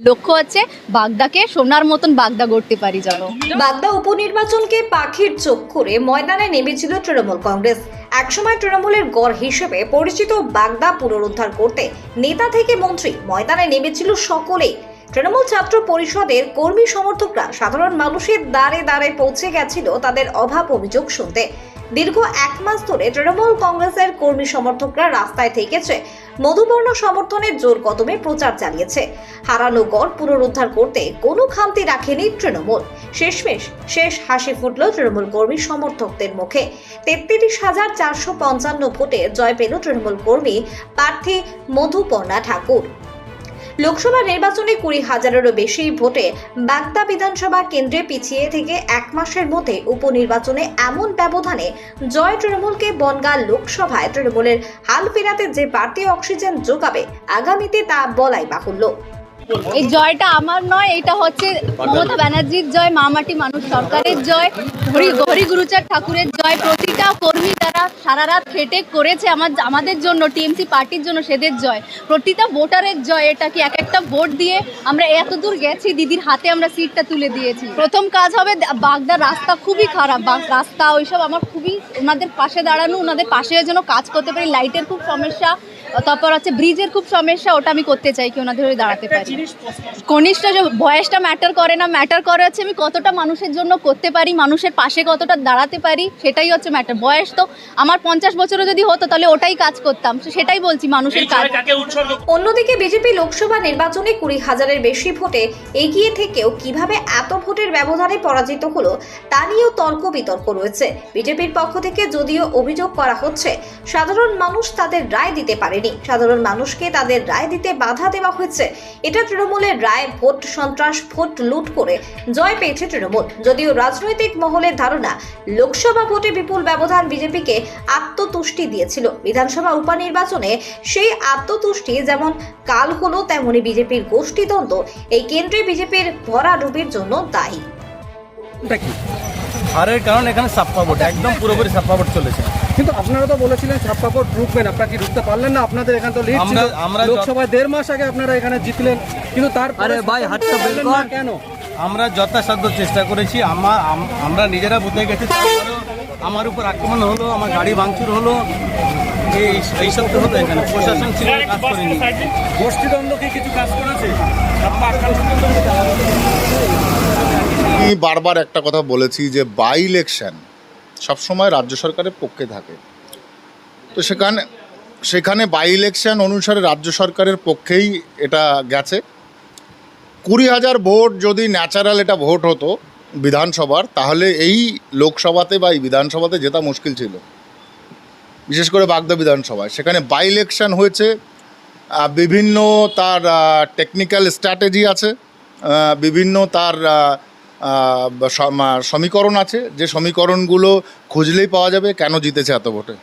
লক্ষ্য হচ্ছে বাগদাকে সোনার মতন বাগদা গড়তে পারি যেন বাগদা উপনির্বাচনকে পাখির চোখ করে ময়দানে নেমেছিল তৃণমূল কংগ্রেস। একসময় তৃণমূলের গড় হিসেবে পরিচিত বাগদা পুনরুদ্ধার করতে নেতা থেকে মন্ত্রী ময়দানে নেমেছিল সকলেই তৃণমূল ছাত্র পরিষদের কর্মী সমর্থকরা সাধারণ মানুষের দ্বারে দ্বারে পৌঁছে গেছিল তাদের অভাব অভিযোগ শুনতে। দীর্ঘ এক মাস ধরে তৃণমূল কংগ্রেসের কর্মী সমর্থকরা রাস্তায় থেকেছে। মধুবর্ণ সমর্থনের জোর কদমে প্রচার চালিয়েছে। হারানো গড় পুনরুদ্ধার করতে কোনো খামতি রাখেনি তৃণমূল। শেষমেশ শেষ হাসি ফুটল তৃণমূল কর্মী সমর্থকদের মুখে। তেত্রিশ হাজার চারশো পঞ্চান্ন ভোটে জয় পেল তৃণমূল কর্মী প্রার্থী মধুপর্ণা ঠাকুর। লোকসভা নির্বাচনে কুড়ি হাজারেরও বেশি ভোটে বাগদা বিধানসভা কেন্দ্রে পিছিয়ে থেকে এক মাসের মধ্যে উপনির্বাচনে এমন ব্যবধানে জয় তৃণমূলকে বনগাঁ লোকসভায় তৃণমূলের হাল ফেরাতে যে বাড়তি অক্সিজেন যোগাবে, আগামীতে তা বলাই বাহুল্য। এই জয়টা আমার নয়, এটা হচ্ছে মমতা ব্যানার্জির জয়, মামাটি মানুষ সরকারের জয়, হরি হরি গুরুচাঁদ ঠাকুরের জয়। প্রতিটা কর্মী যারা সারা রাত খেটে করেছে আমার, আমাদের জন্য, টিএমসি পার্টির জন্য সেদের জয়। প্রতিটা ভোটারের জয়, এটা কি এক একটা ভোট দিয়ে আমরা এত দূর গেছি? দিদির হাতে আমরা সিটটা তুলে দিয়েছি। প্রথম কাজ হবে, বাগদার রাস্তা খুবই খারাপ রাস্তা, ওইসব আমার খুবই, ওনাদের পাশে দাঁড়ানো, ওনাদের পাশে যেন কাজ করতে পারি, লাইটের খুব সমস্যা তারপর হচ্ছে ব্রিজের খুব সমস্যা ওটা আমি করতে চাই কি ওনাদের হয়ে দাঁড়াতে পারি। কনিষ্ঠ যে বয়সটা ম্যাটার করে না ম্যাটার করে হচ্ছে আমি কতটা মানুষের জন্য করতে পারি মানুষের পাশে কতটা দাঁড়াতে পারি সেটাই হচ্ছে ম্যাটার বয়স তো আমার পঞ্চাশ বছরও যদি হতো তাহলে ওটাই কাজ করতাম। তো সেটাই বলছি মানুষের কাজ। অন্যদিকে বিজেপি লোকসভা নির্বাচনে কুড়ি হাজারের বেশি ভোটে এগিয়ে থেকেও কীভাবে এত ভোটের ব্যবধানে পরাজিত হলো তা নিয়েও তর্ক বিতর্ক রয়েছে। বিজেপির পক্ষ থেকে যদিও অভিযোগ করা হচ্ছে সাধারণ মানুষ তাদের রায় দিতে পারেনি সাধারণ মানুষকে তাদের রায় দিতে বাধা দেওয়া হয়েছে। এটা তৃণমূলের রায়, ভোট সন্ত্রাস, ভোট লুট করে জয় পেয়েছে তৃণমূল। যদিও রাজনৈতিক মহলের ধারণা, লোকসভা ভোটে বিপুল ব্যবধান বিজেপিকে আত্মতুষ্টি দিয়েছিল। বিধানসভা উপনির্বাচনে সেই আত্মতুষ্টি যেমন কাল হলো, তেমনি বিজেপির গোষ্ঠীদ্বন্দ্ব এই কেন্দ্রে বিজেপির ভরা ভরাডুবির জন্য দায়ী। হারের কারণ এখানে সাপ্পা ভোট একদম পুরোপুরি সাপ্পা ভোট চলেছে। কিন্তু আপনারা তো বলেছিলেন ছাপ্পা ভোট ঢুকবেন আপনারা কি ঢুকতে পারলেন না? আপনাদের এখানে তো লিড ছিল। আমরা- আমরা লোকসভায় দেড় মাস আগে আপনারা এখানে জিতলেন কিন্তু তার আরে ভাই, হাতটা বের কর। কেন? আমরা যথাসাধ্য চেষ্টা করেছি আমার আমরা নিজেরা বুঝতে গেছি আমার উপর আক্রমণ হলো আমার গাড়ি ভাঙচুর হলো এই এইসব তো হলো এখানে। প্রশাসন ছিল কাজ করেনি। গোষ্ঠীদ্বন্দ্ব কি কিছু কাজ করেছে? আমি বারবার একটা কথা বলেছি যে বাই ইলেকশন সবসময় রাজ্য সরকারের পক্ষে থাকে। তো সেখানে সেখানে বাই ইলেকশন অনুসারে রাজ্য সরকারের পক্ষেই এটা গেছে। কুড়ি হাজার ভোট যদি ন্যাচারাল এটা ভোট হতো বিধানসভার, তাহলে এই লোকসভাতে বা এই বিধানসভাতে জেতা মুশকিল ছিল। বিশেষ করে বাগদা বিধানসভায়। সেখানে বাই ইলেকশন হয়েছে বিভিন্ন তার টেকনিক্যাল স্ট্র্যাটেজি আছে বিভিন্ন তার সমীকরণ আছে। যে সমীকরণগুলো খুঁজলেই পাওয়া যাবে কেন জিতেছে এত ভোটে।